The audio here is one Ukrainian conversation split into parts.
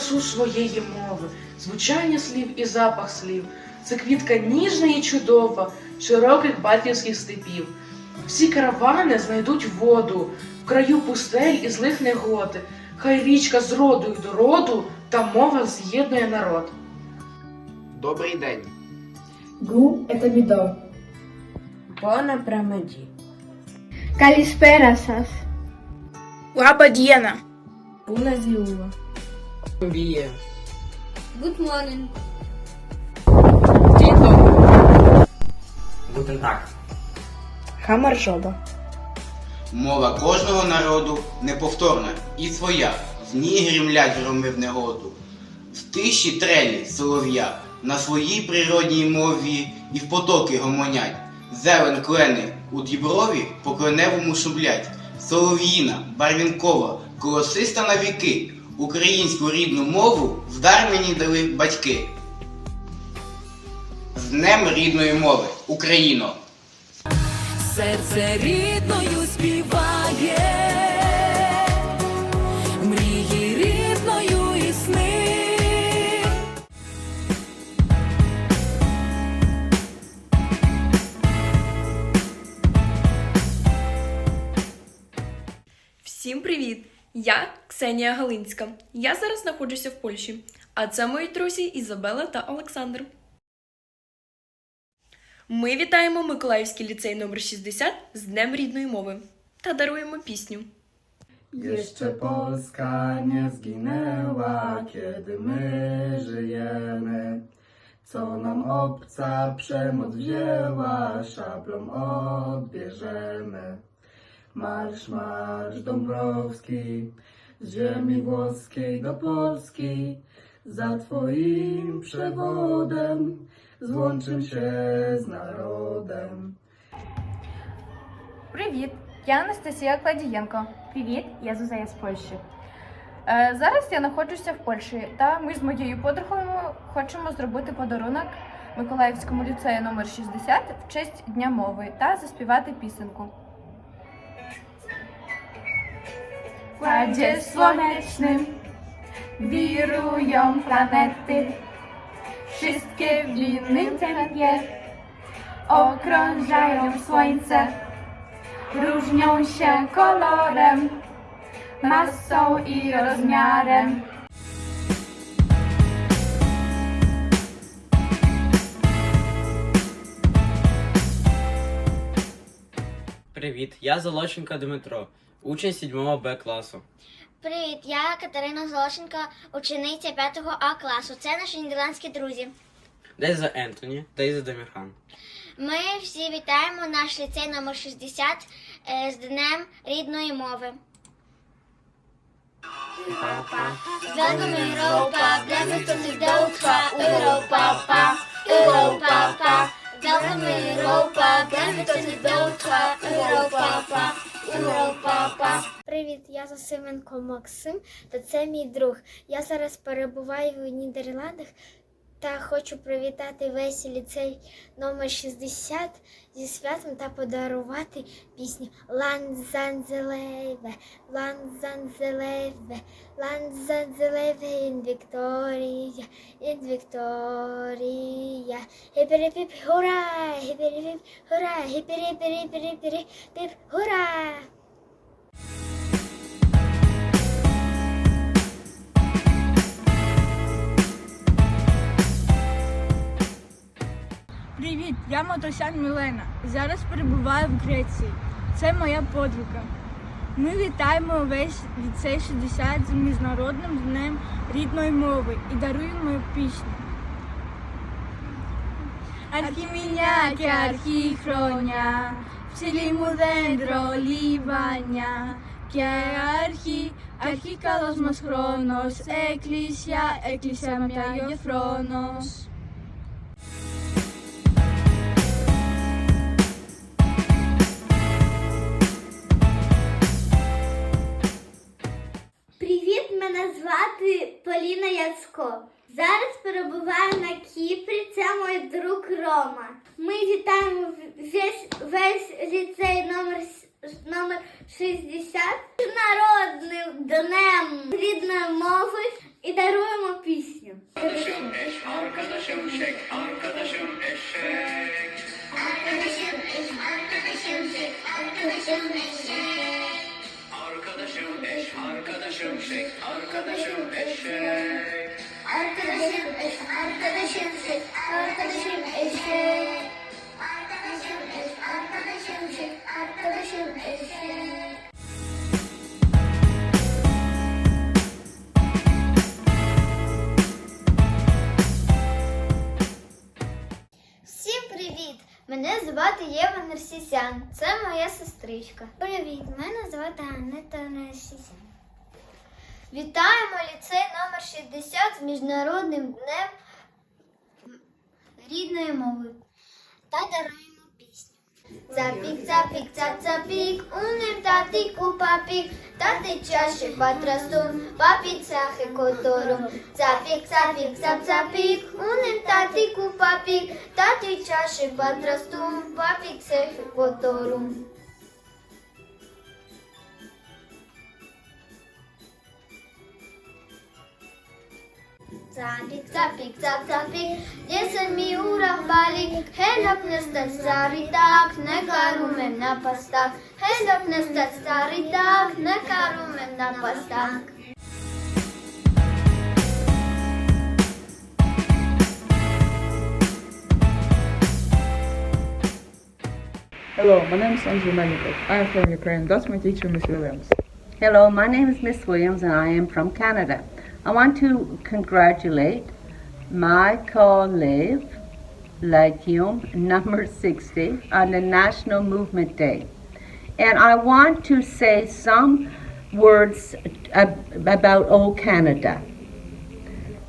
красу своєї мови, звучання слів і запах слів. Це квітка ніжна і чудова, широких батьківських степів. Всі каравани знайдуть воду в краю пустель і злих негоди. Хай річка з роду й до роду та мова з'єднує народ. Добрий день. Гу это бідо. Бона прамеді. Калісперасас. Лаба дієна. Пуна зіува. Віє. Good morning. Гутен так. Хамаржоба. Мова кожного народу неповторна і своя, в ній грімлять громи в негоду. В тиші трелі солов'я, на своїй природній мові і в потоки гомонять. Зелен клени у діброві по кленевому шублять. Солов'їна, барвінкова, колосиста на віки, українську рідну мову в дар мені дали батьки. З Днем рідної мови, Україно! серце рідною співає, мрії рідною і сни. Всім привіт! Я Ксенія Галинська. Я зараз знаходжуся в Польщі, а це мої друзі Ізабела та Олександр. Ми вітаємо Миколаївський ліцей номер 60 з Днем рідної мови та даруємо пісню. Jeszcze Polska nie zginęła, kiedy my żyjemy. Co nam obca przemoc wzięła, szablą odbierzemy. Marsz, marsz Dąbrowski, z ziemi włoskiej do Polski, za twoim przewodem złączym się z narodem. Привіт, я Анастасія Кладієнко. Привіт, я Зузая з Польщі. Е, зараз я знаходжуся в Польщі, та ми з моєю подругою хочемо зробити подарунок Миколаївському ліцею номер 60 в честь Дня мови та заспівати пісеньку. W Kładzie słonecznym wirują planety, wszystkie w innym tempie okrążają słońce. Różnią się kolorem, masą i rozmiarem. Привіт, я Золоченко Дмитро, Учень 7 Б класу. Привіт, я Катерина Золошенко, учениця 5 А класу. Це наші нідерландські друзі. Дейза Ентоні, Дейза Демірхан. Ми всі вітаємо наш ліцей номер 60 е, з Днем рідної мови. Welkom Europa, blijven tot de dood ga. Europa, pa, Europa, pa. Welkom Pa. Привіт, я Засименко Максим, та це мій друг. Я зараз перебуваю в Нідерландах та хочу привітати весь ліцей номер 60 зі святом та подарувати пісню Ланзанзелеве, Ланзанзелеве, Ланзанзелеве ін Вікторія, ін Вікторія. Хіперіпіп, гура, хіперіпіп, гура, хіперіпіріпіріпіріпіп, хура. Я Матосян Мілена. Зараз перебуваю в Греції. Це моя подруга. Ми вітаємо весь ліцей 60 з міжнародним днем рідної мови і даруємо пісню. Архіміняки, архіхроня, вселіму дендро лівання, архі, архікалос мосхронос, еклісія, екліся, мета єфронос. Поліна Яцко. Зараз перебуваю на Кіпрі. Це мій друг Рома. Ми вітаємо весь, весь ліцей номер, номер 60 народним днем рідної мови і даруємо пісню. Arkadaşım eş, arkadaşım şey, arkadaşım eşek. Arkadaşım eş, arkadaşım. Всім привіт! Мене звати Єва Нерсісян. Це моя сестричка. Привіт, мене звати Анета Нерсісян. Вітаємо ліцей номер 60 з Міжнародним днем рідної мови та даруємо пісню. Цапік, цапік, цап, цапік, унем татик у папік, тати чаші патрастун, папі цахи которум. Цапік, цапік, цап, цапік, унем татик у папік, тати чаші патрастун, папі цахи которум. زعلك زعلك زعلك جسمي وراح بالك هلب نستت زعرتك نكارو من نفستك هلب نستت زعرتك نكارو من نفستك Hello, my name is Andrew Menikov. I am from Ukraine. That's my teacher, Miss Williams. Hello, my name is Miss Williams and I am from Canada. I want to congratulate my colleague, Legume number 60, on the National Movement Day. And I want to say some words ab- about O Canada.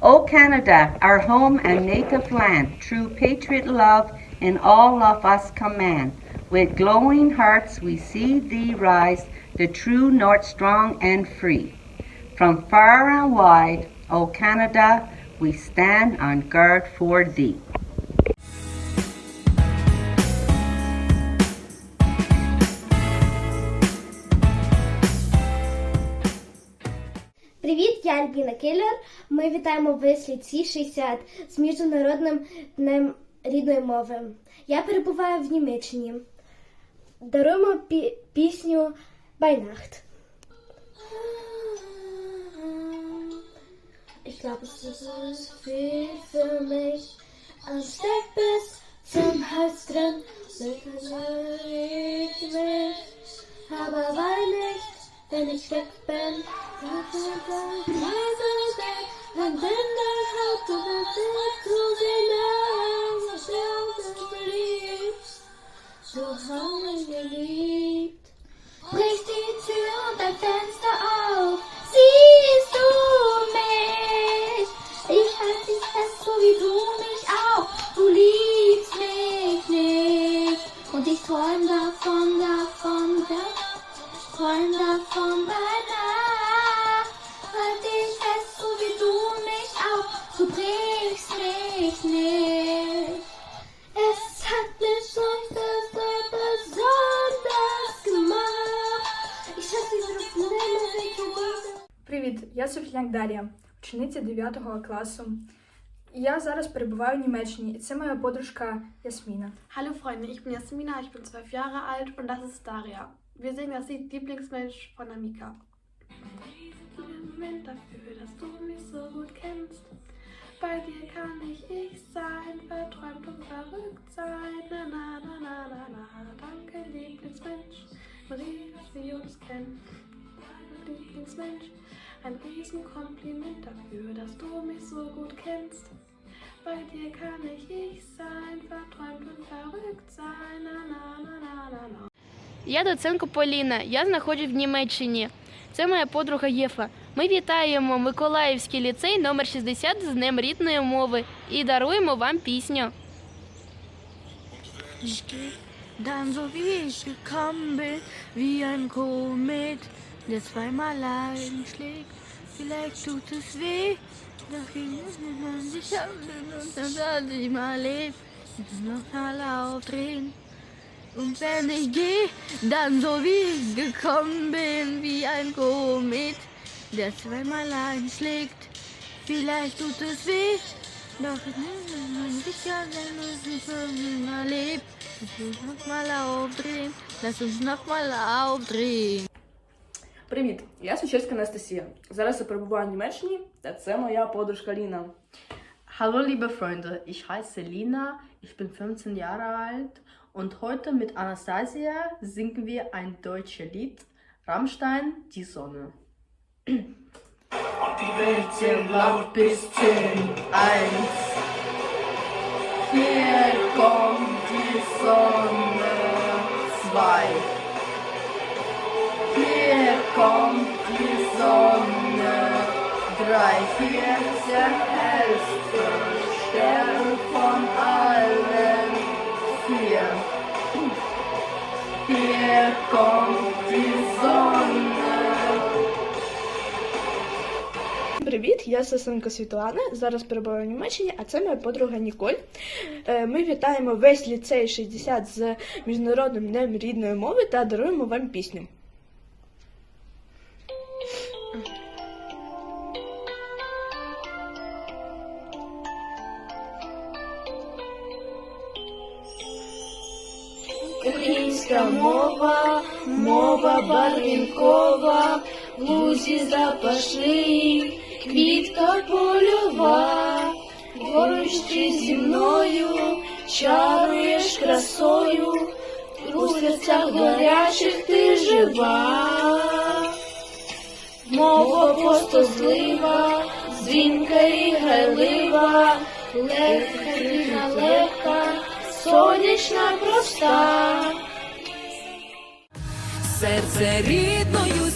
O Canada, our home and native land, true patriot love in all of us command. With glowing hearts we see thee rise, the true north strong and free. From far and wide, O Canada, we stand on guard for thee. Привіт, я Альбіна Келлер. Ми вітаємо весь ліцій 60 з Міжнародним днем рідної мови. Я перебуваю в Німеччині. Даруємо пі- пісню Байнахт. Ich glaube, es ist viel für mich. Ein Steck bis zum Hals drin, ich mich. Aber weil nicht, wenn ich weg bin, leise weg, wenn denn dein Haupt wird zu sehen, was du verliebst. So haben я Софіяк Дар'я, учениця 9 класу. Я зараз перебуваю в Німеччині, і це моя подружка Ясміна. Hallo Freunde, ich bin Jasmina, ich bin zwölf Jahre alt und das ist Daria. Wir singen das Lied Lieblingsmensch von Amika. Moment dafür, dass du mich so gut kennst. Bei dir kann ich ich sein, verträumt und verrückt sein. Na na na na na na. Danke Lieblingsmensch, Marie, dass wir uns kennen. Lieblingsmensch, Ein Riesenkompliment dafür, dass du mich so gut kennst. Bei dir kann ich ich sein, verträumt und verrückt sein. Na na na na na na. Я Доценко Поліна, я знаходжусь в Німеччині. Це моя подруга Єфа. Ми вітаємо Миколаївський ліцей номер 60 з Днем рідної мови і даруємо вам пісню. Ich geh dann so wie ich gekommen bin, wie ein Komet, der zweimal einschlägt. Vielleicht tut es weh, doch ich man sich und dann soll ich mal leben, noch mal aufdrehen. Und wenn ich gehe, dann so wie ich gekommen bin, wie ein Komet, der zweimal einschlägt. vielleicht tut es weh. Doch ich bin sicher, wenn es nicht erlebt. Lass uns nochmal aufdrehen, lass uns nochmal aufdrehen. Привіт, я Сучевська Анастасія. Зараз я перебуваю в Німеччині, та це моя подружка Ліна. Hallo liebe Freunde, ich heiße Lina, ich bin 15 Jahre alt und heute mit Anastasia singen wir ein deutsches Lied, Rammstein, die Sonne. Die Welt zählt laut bis 10, 1. kommt die Sonne, 3. Hier ist der hellste Stern von allen, 4. Hier kommt die Sonne. Привіт, я Сосенко Світлана. Зараз перебуваю в Німеччині, а це моя подруга Ніколь. Е, Ми вітаємо весь ліцей 60 з міжнародним днем рідної мови та даруємо вам пісню. Українська мова, мова барвінкова, лузі запашний, квітка польова, поруч зі мною, чаруєш красою, у серцях горячих ти жива. Мова постозлива, дзвінка і грайлива, легка, легка, сонячна проста. Серце рідною